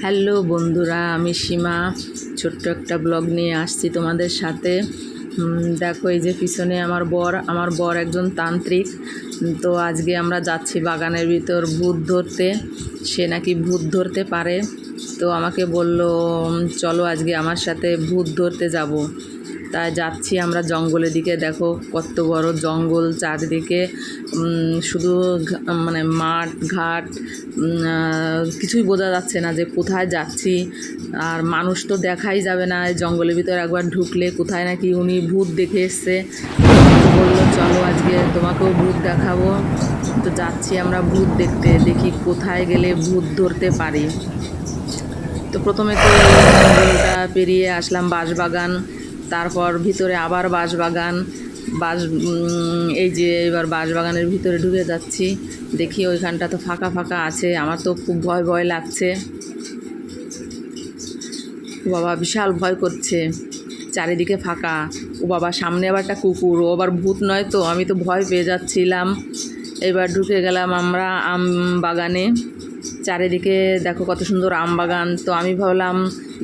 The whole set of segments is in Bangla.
হ্যালো বন্ধুরা, আমি সীমা। ছোট্ট একটা ব্লগ নিয়ে আসছি তোমাদের সাথে। দেখো এই যে পিছনে আমার বর আমার বর একজন তান্ত্রিক। তো আজকে আমরা যাচ্ছি বাগানের ভিতর ভূত ধরতে। সে নাকি ভূত ধরতে পারে। তো আমাকে বলল চলো আজকে আমার সাথে ভূত ধরতে যাব। তাই যাচ্ছি আমরা জঙ্গলের দিকে। দেখো কত বড় জঙ্গল চারিদিকে। শুধু মানে মাঠ, ঘাট কিছুই বোঝা যাচ্ছে না যে কোথায় যাচ্ছি। আর মানুষ তো দেখাই যাবে না জঙ্গলের ভিতর। একবার ঢুকলে কোথায় নাকি উনি ভূত দেখে এসছে। বলল, চলো আজকে তোমাকেও ভূত দেখাবো। তো যাচ্ছি আমরা ভূত দেখতে, দেখি কোথায় গেলে ভূত ধরতে পারি। তো প্রথমে তো পেরিয়ে আসলাম বাঁশবাগান। তারপর ভিতরে আবার বাঁশবাগান বাঁশ উম, এই যে এবার বাঁশবাগানের ভিতরে ঢুকে যাচ্ছি। দেখি ওইখানটা তো ফাঁকা ফাঁকা আছে আমার তো খুব ভয় ভয় লাগছে। বাবা বিশাল ভয় করছে চারিদিকে ফাঁকা। ও বাবা সামনে আবার একটা কুকুর ও আবার ভূত নয় তো আমি তো ভয় পেয়ে যাচ্ছিলাম। এবার ঢুকে গেলাম আমরা আম বাগানে। চারিদিকে দেখো কত সুন্দর আম বাগান। তো আমি ভাবলাম,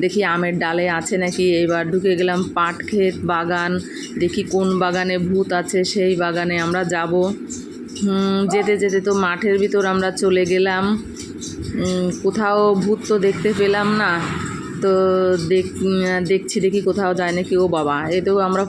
দেখি আমের ডালে আছে নাকি? এবার ঢুকে গেলাম পাট ক্ষেত বাগান। দেখি কোন বাগানে ভূত আছে, সেই বাগানে আমরা যাব। যেতে যেতে তো মাঠের ভিতর আমরা চলে গেলাম। কোথাও ভূত তো দেখতে পেলাম না। তো দেখ দেখছি দেখি কোথাও যায় নাকি। ও বাবা, এতেও আমরা